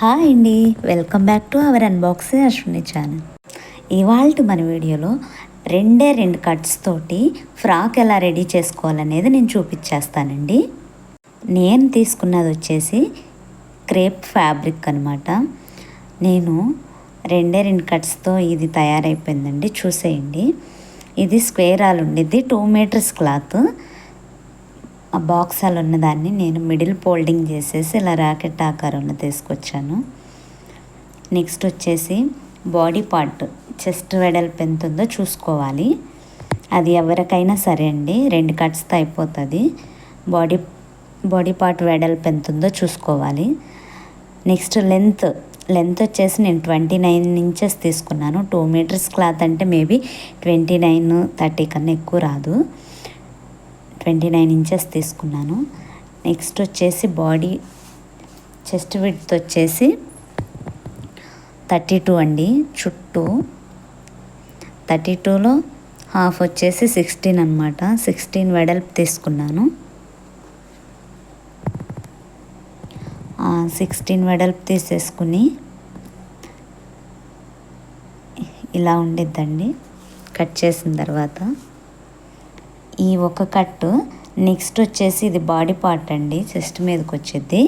Hi అండి. Welcome back to our unbox Ashwini channel. ఇవాళ మన వీడియోలో రెండే రెండు కట్స్ తోటి ఫ్రాక్ ఎలా రెడీ చేసుకోవాలనేది నేను చూపించేస్తానండి. నేను తీసుకున్నది వచ్చేసి క్రేప్ ఫ్యాబ్రిక్ అనమాట నేను రెండే రెండు కట్స్తో ఇది తయారైపోయిందండి. చూసేయండి. ఇది స్క్వేర్ ఆల్ ఉండిద్ది టూ మీటర్స్ క్లాత్. ఆ బాక్స్ అలా ఉన్నదాన్ని నేను మిడిల్ ఫోల్డింగ్ చేసేసి ఇలా ర్యాకెట్ ఆకారంలో తీసుకొచ్చాను. నెక్స్ట్ వచ్చేసి బాడీ పార్ట్ చెస్ట్ వెడల్పు ఎంత ఉందో చూసుకోవాలి. అది ఎవరికైనా సరే అండి రెండు కట్స్తో అయిపోతుంది. బాడీ బాడీ పార్ట్ వెడల్పు ఎంత ఉందో చూసుకోవాలి. నెక్స్ట్ లెంత్ లెంత్ వచ్చేసి నేను ట్వంటీ నైన్ ఇంచెస్ తీసుకున్నాను. టూ మీటర్స్ క్లాత్ అంటే మేబీ ట్వంటీ నైన్ థర్టీ కన్నా ఎక్కువ రాదు. ట్వంటీ నైన్ ఇంచెస్ తీసుకున్నాను. నెక్స్ట్ వచ్చేసి బాడీ చెస్ట్ విడ్త్ వచ్చేసి థర్టీ టూ అండి. చుట్టూ థర్టీ టూలో హాఫ్ వచ్చేసి సిక్స్టీన్ అనమాట సిక్స్టీన్ వెడల్పు తీసుకున్నాను. సిక్స్టీన్ వెడల్పు తీసేసుకుని ఇలా ఉండిద్దండి. కట్ చేసిన తర్వాత ఈ ఒక కట్టు నెక్స్ట్ వచ్చేసి ఇది బాడీ పార్ట్ అండి చెస్ట్ మీదకి వచ్చేది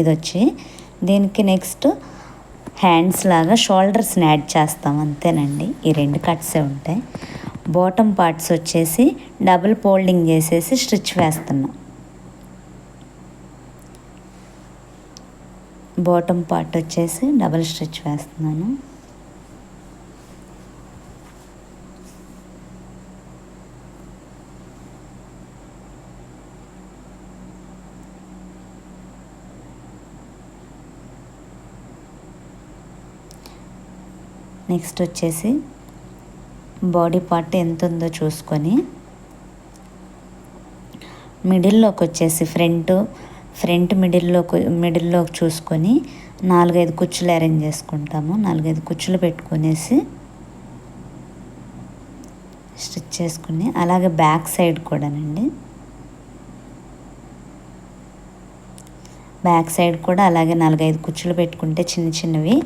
ఇది వచ్చి దీనికి నెక్స్ట్ హ్యాండ్స్ లాగా షోల్డర్స్ని యాడ్ చేస్తాం అంతేనండి. ఈ రెండు కట్సే ఉంటాయి. బాటమ్ పార్ట్స్ వచ్చేసి డబుల్ ఫోల్డింగ్ చేసేసి స్టిచ్ వేస్తున్నాం. బాటమ్ పార్ట్ వచ్చేసి డబుల్ స్టిచ్ వేస్తున్నాను. నెక్స్ట్ వచ్చేసి బాడీ పార్ట్ ఎంత ఉందో చూసుకొని మిడిల్లోకి వచ్చేసి ఫ్రంట్ ఫ్రంట్ మిడిల్లోకి మిడిల్లోకి చూసుకొని నాలుగైదు కుచ్చులు అరేంజ్ చేసుకుంటాము. నాలుగైదు కుచ్చులు పెట్టుకునేసి స్టిచ్ చేసుకుని అలాగే బ్యాక్ సైడ్ కూడానండి. బ్యాక్ సైడ్ కూడా అలాగే నాలుగైదు కుచ్చులు పెట్టుకుంటే చిన్న చిన్నవి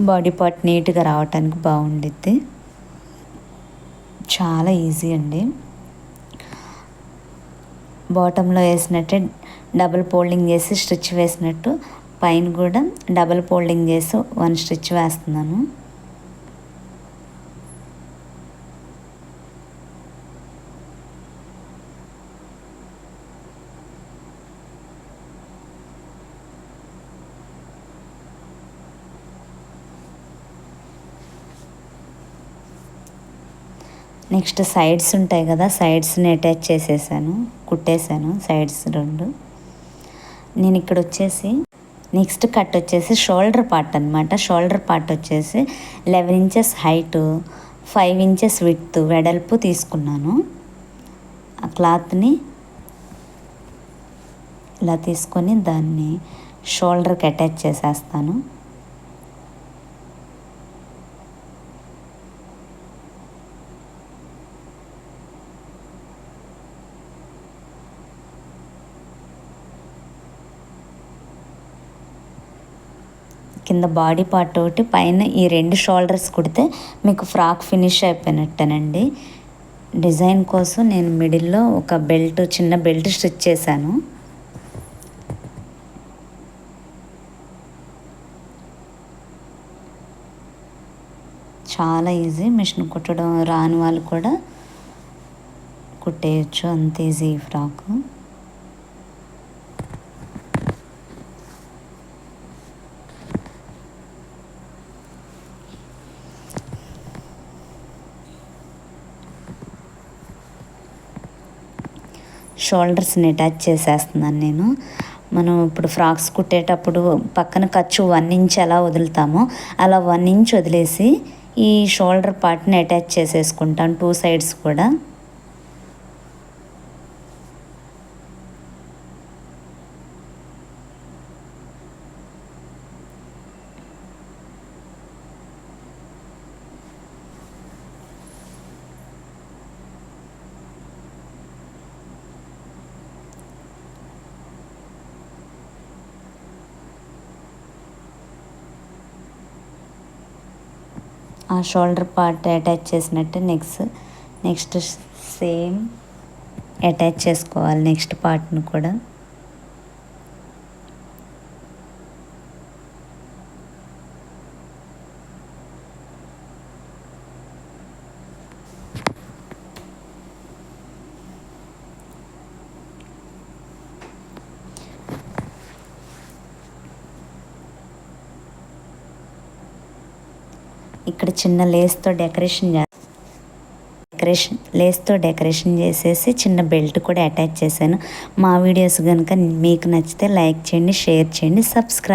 బాడీ పార్ట్ నీట్గా రావటానికి బాగుండిద్ది. చాలా ఈజీ అండి. బాటంలో వేసినట్టే డబుల్ ఫోల్డింగ్ చేసి స్టిచ్ వేసినట్టు పైన కూడా డబుల్ ఫోల్డింగ్ చేసి వన్ స్టిచ్ వేస్తున్నాను. నెక్స్ట్ సైడ్స్ ఉంటాయి కదా సైడ్స్ని అటాచ్ చేసేసాను కుట్టేశాను సైడ్స్ రెండు. నేను ఇక్కడ వచ్చేసి నెక్స్ట్ కట్ వచ్చేసి షోల్డర్ పార్ట్ అనమాట షోల్డర్ పార్ట్ వచ్చేసి eleven inches height five inches with వెడల్పు తీసుకున్నాను. ఆ క్లాత్ని ఇలా తీసుకొని దాన్ని షోల్డర్కి అటాచ్ చేసేస్తాను. కింద బాడీ పార్ట్ ఒకటి పైన ఈ రెండు షోల్డర్స్ కుడితే మీకు ఫ్రాక్ ఫినిష్ అయిపోయినట్టేనండి. డిజైన్ కోసం నేను మిడిల్లో ఒక బెల్ట్ చిన్న బెల్ట్ స్టిచ్ చేశాను. చాలా ఈజీ మిషన్ కుట్టడం రాని వాళ్ళు కూడా కుట్టేయచ్చు. అంత ఈజీ ఫ్రాకు. షోల్డర్స్ని అటాచ్ చేసేస్తున్నాను నేను. మనం ఇప్పుడు ఫ్రాక్స్ కుట్టేటప్పుడు పక్కన ఖర్చు వన్ ఇంచ్ ఎలా వదులుతామో అలా వన్ ఇంచ్ వదిలేసి ఈ షోల్డర్ పార్ట్ని అటాచ్ చేసేసుకుంటాను టూ సైడ్స్ కూడా. ఆ షోల్డర్ పార్ట్ అటాచ్ చేసినట్టు నెక్స్ట్ నెక్స్ట్ సేమ్ అటాచ్ చేసుకోవాలి నెక్స్ట్ పార్ట్ను కూడా. ఇక్కడ చిన్న లేస్తో డెకరేషన్ చే డెకరేషన్ లేస్తో డెకరేషన్ చేసేసి చిన్న బెల్ట్ కూడా అటాచ్ చేశాను. మా వీడియోస్ కనుక మీకు నచ్చితే లైక్ చేయండి షేర్ చేయండి సబ్స్క్రైబ్